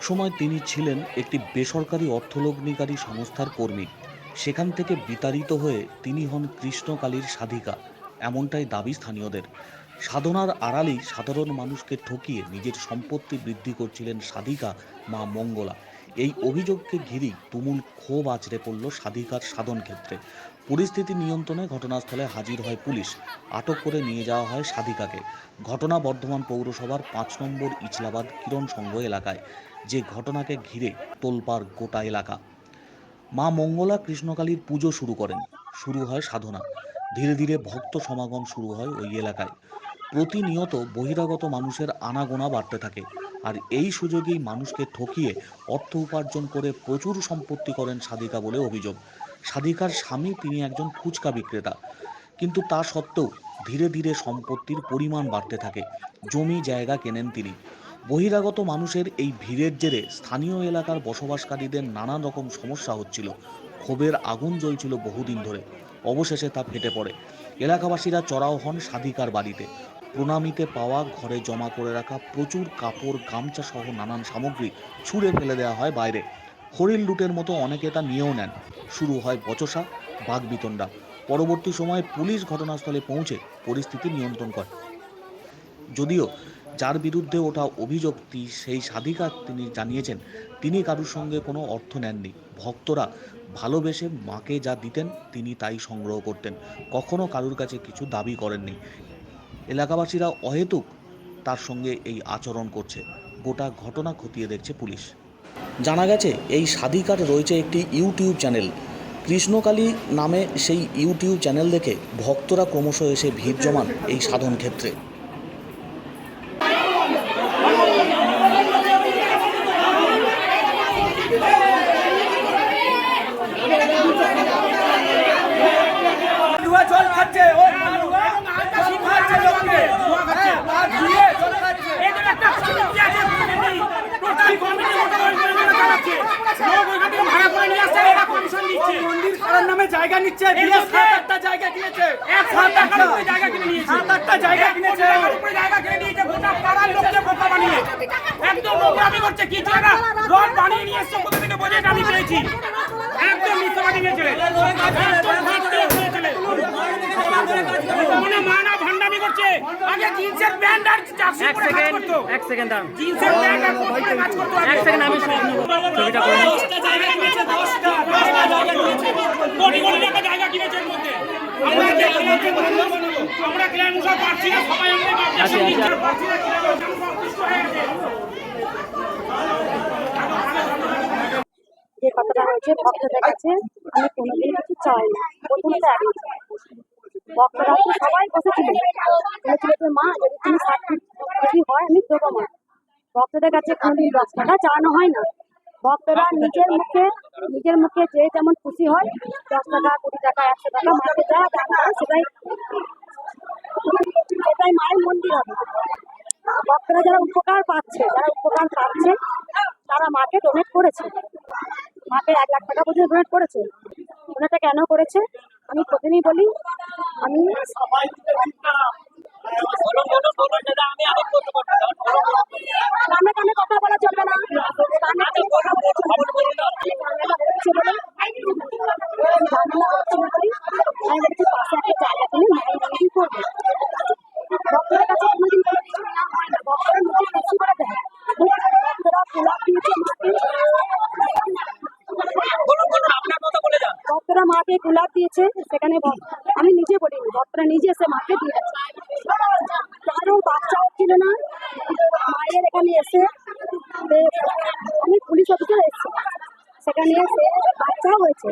একসময় তিনি ছিলেন একটি বেসরকারি অর্থলগ্নিকারী সংস্থার কর্মী। সেখান থেকে বিতাড়িত হয়ে তিনি হন কৃষ্ণকালীর সাধিকা, এমনটাই দাবি স্থানীয়দের। সাধনার আড়ালেই সাধারণ মানুষকে ঠকিয়ে নিজের সম্পত্তি বৃদ্ধি করছিলেন সাধিকা মা মঙ্গলা। এই অভিযোগকে ঘিরেই তুমুল ক্ষোভ আছড়ে পড়ল সাধিকার সাধন ক্ষেত্রে পরিস্থিতি নিয়ন্ত্রণে ঘটনাস্থলে হাজির হয় পুলিশ। আটক করে নিয়ে যাওয়া হয় সাধিকাকে ঘটনা বর্ধমান পৌরসভার পাঁচ নম্বর ইচলাবাদ কিরণ সংঘ এলাকায়, যে ঘটনাকে ঘিরে তোলপাড় গোটা এলাকা। মা মঙ্গলা কৃষ্ণকালীর পুজো শুরু করেন। শুরু হয় সাধনা। ধীরে ধীরে ভক্ত সমাগম শুরু হয় ওই এলাকায়। প্রতিনিয়ত বহিরাগত মানুষের আনাগোনা বাড়তে থাকে, আর এই সুযোগেই মানুষকে ঠকিয়ে অর্থ উপার্জন করে প্রচুর সম্পত্তি করেন সাধিকা বলে অভিযোগ। সাধিকার স্বামী তিনি একজন ফুচকা বিক্রেতা। কিন্তু তা সত্ত্বেও ধীরে ধীরে সম্পত্তির পরিমাণ বাড়তে থাকে, জমি জায়গা কেনেন তিনি। বহিরাগত মানুষের এই ভিড়ের জেরে স্থানীয় এলাকার বসবাসকারীদের নানান রকম সমস্যা হচ্ছিল, ক্ষোভের আগুন জ্বলছিল বহুদিন ধরে। অবশেষে তা ফেটে পড়ে। এলাকাবাসীরা চড়াও হন সাধিকার বাড়িতে। প্রণামীতে পাওয়া ঘরে জমা করে রাখা প্রচুর কাপড় গামছা সহ নানান সামগ্রী ছুঁড়ে ফেলে দেওয়া হয় বাইরে। হরিণ লুটের মতো অনেকে তা নিয়েও নেন। শুরু হয় বচসা বাগবিতণ্ডা পরবর্তী সময়ে পুলিশ ঘটনাস্থলে পৌঁছে পরিস্থিতি নিয়ন্ত্রণ করে। যদিও যার বিরুদ্ধে ওঠা অভিযোগ তি- সেই সাধিকা তিনি জানিয়েছেন, তিনি কারুর সঙ্গে কোনো অর্থ নেননি। ভক্তরা ভালোবেসে মাকে যা দিতেন, তিনি তাই সংগ্রহ করতেন। কখনো কারুর কাছে কিছু দাবি করেননি। এলাকাবাসীরা অহেতুক তার সঙ্গে এই আচরণ করছে। গোটা ঘটনা খতিয়ে দেখছে পুলিশ। জানা গেছে, এই সাধিকার রয়েছে একটি ইউটিউব চ্যানেল। কৃষ্ণকালী নামে সেই ইউটিউব চ্যানেল দেখে ভক্তরা ক্রমশ এসে ভিড় জমান এই সাধন ক্ষেত্রে। কালুয়া জল খাচ্ছে ও কালুয়া জল খাচ্ছে লোককে হ্যাঁ, আর ধুয়ে জল খাচ্ছে এদের একটা কমিটি আছে কমিটি টোটাল কমিটি ওটা ওই জন্য চালাচ্ছে লোক ওইখান থেকে ভাড়া করে নিয়ে আসছে এরা কমিশন দিচ্ছে জায়গা নিচ্ছে দিয়ে সাত জায়গা কিনেছে জায়গা নিয়েছে জায়গা কিনেছে উপরে জায়গা নিয়েছে একদম নোংরামি করছে কিছু একটা রড নিয়ে এসছে কোথা থেকে একদম মিথ্যাবাদী নিয়ে চলে একদম ফাটতে হয়ে চলে মনে মানা ভণ্ডামি করছে আগে জিন্সের প্যান্ট আর জার্সি পরে কাজ করতো এক সেকেন্ড দাঁড়ান জিন্সের প্যান্ট আর কোট পরে কাজ করতো এক সেকেন্ড আমি সব নেব ছবিটা করে নিই। দশটা জায়গা কিনেছে, জায়গা কিনেছে। কোটি কোটি টাকা জায়গা কিনেছে এর মধ্যে। আমরা আমরা ক্লায়েন্ট সব পাচ্ছি না, সবাই আচ্ছা, আচ্ছা। নিচ্ছে। পাচ্ছি না, হয়ে গেছে। যে কথাটা হয়েছে ভক্তদের কাছে আমি কোনোদিন কিছু চাই না প্রথমে তো ভক্তরা তো সবাই বসেছিলেন বলেছিল যে মা, যদি তুমি ষাট হয়, আমি দেবো মা। ভক্তদের কাছে কোনোদিন দশ টাকা চাওয়ানো হয় না। ভক্তরা নিজের মুখে নিজের মুখে যে যেমন খুশি হয় দশ টাকা কুড়ি টাকা একশো টাকা মাকে যা দান করে সেটাই সেটাই মায়ের মন্দির হবে। ভক্তরা যারা উপকার পাচ্ছে, যারা উপকার পাচ্ছে, তারা মাকে ডোনেট করেছে। মাকে এক লাখ টাকা পর্যন্ত ডোনেট করেছে। ডোনেটটা কেন করেছে? আমি প্রথমেই বলি আমি কানে কানে কথা বলা চলবে না। কানে কানে কথা বলা চলবে না। আমি ঝামেলা হচ্ছে বলে আমি ঝামেলা হচ্ছে বলে আমি বলছি পাশে একটা জায়গা কিনে মায়ের মন্দির করব ভক্তদের কাছে কোনোদিন কোনো কিছু না হয় না ভক্তরা নিজে বেশি করে দেয় ভক্তরা গোলাপ দিয়েছে মাকে ভক্তরা মাকে গোলাপ দিয়েছে সেখানে ভক- আমি নিজে ভক্তরা নিজে এসে মাকে দিয়েছে কারও বাচ্চা হচ্ছিল না মায়ের এখানে এসে আমি পুলিশ অফিসার এসেছি সেখানে এসে বাচ্চা হয়েছে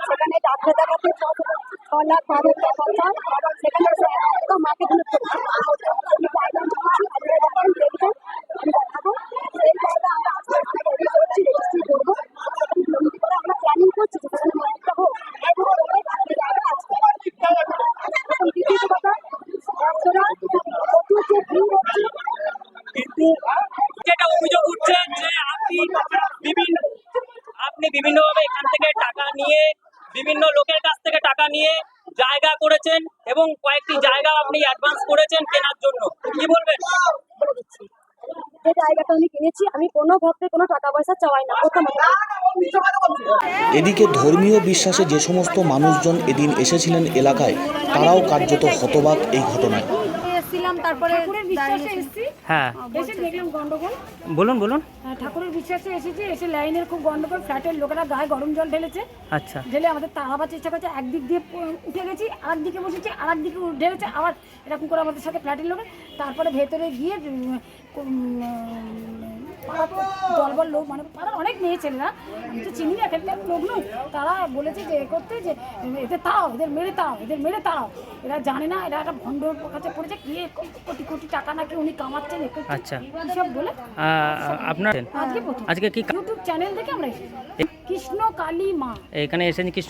সেখানে ডাক্তার দেখাতে ছ- লাখ বারো লাখ খরচা সেখানে এসে একটা মাকে দিল আমি জায়গা নিয়েছি আপনারা যখন দেখবেন আমি দেখাবো সেই জায়গা আমরা আস্তে আস্তে রেডি করছি রেজিস্ট্রি করব মন্দির করে আমরা প্ল্যানিং করছি যে সেখানে মন্দিরটা হোক এরপরে ওখানে বাকি জায়গা আছে এখন দ্বিতীয় কথা ভক্তরা প্রচুর যে ভিড় হচ্ছে কিন্তু যেটা অভিযোগ উঠছে যে আপনি বিভিন্ন আপনি বিভিন্নভাবে এখান থেকে টাকা নিয়ে বিভিন্ন লোকের কাছ থেকে টাকা নিয়ে জায়গা করেছেন এবং কয়েকটি জায়গা আপনি অ্যাডভান্স করেছেন কেনার জন্য। কি বলবেন? যে যে জায়গাটা আমি কিনেছি আমি কোনো টাকা পয়সা চাওয়াই না। প্রথমত এদিকে ধর্মীয় বিশ্বাসে যে সমস্ত মানুষজন এদিন এসেছিলেন এলাকায় তারাও কার্যত হতবাক এই ঘটনায়। তারপরে ঠাকুরের বিশ্বাসে এসেছি। হ্যাঁ। এসে বলুন বলুন। ঠাকুরের বিশ্বাসে এসেছি এসে লাইনের খুব গন্ডগোল ফ্ল্যাটের লোকেরা গায়ে গরম জল ঢেলেছে। আচ্ছা। ঢেলে আমাদের তাড়াবার চেষ্টা করছে একদিক দিয়ে উঠে গেছি আর দিকে বসেছি আর দিকে ঢেলেছে আবার এরকম করে আমাদের সাথে ফ্ল্যাটের লোকের। তারপরে ভেতরে গিয়ে দলবল লোক মানে পাড়ার অনেক মেয়ে ছেলেরা। আমি তো চিনি না এখানকার লোক নয় তারা বলেছে যে এ করতে যে এদের তাও এদের মেরে তাও এদের মেরে তাও। এরা জানে না এরা একটা ভণ্ডর কাছে পড়েছে কি কোটি কোটি টাকা নাকি উনি কামাচ্ছেন আচ্ছা। এইসব বলে আপনার আজকে আজকে কি ইউটিউব চ্যানেল থেকে আমরা কৃষ্ণ কালী মা। এখানে এসেছেন কৃষ্ণ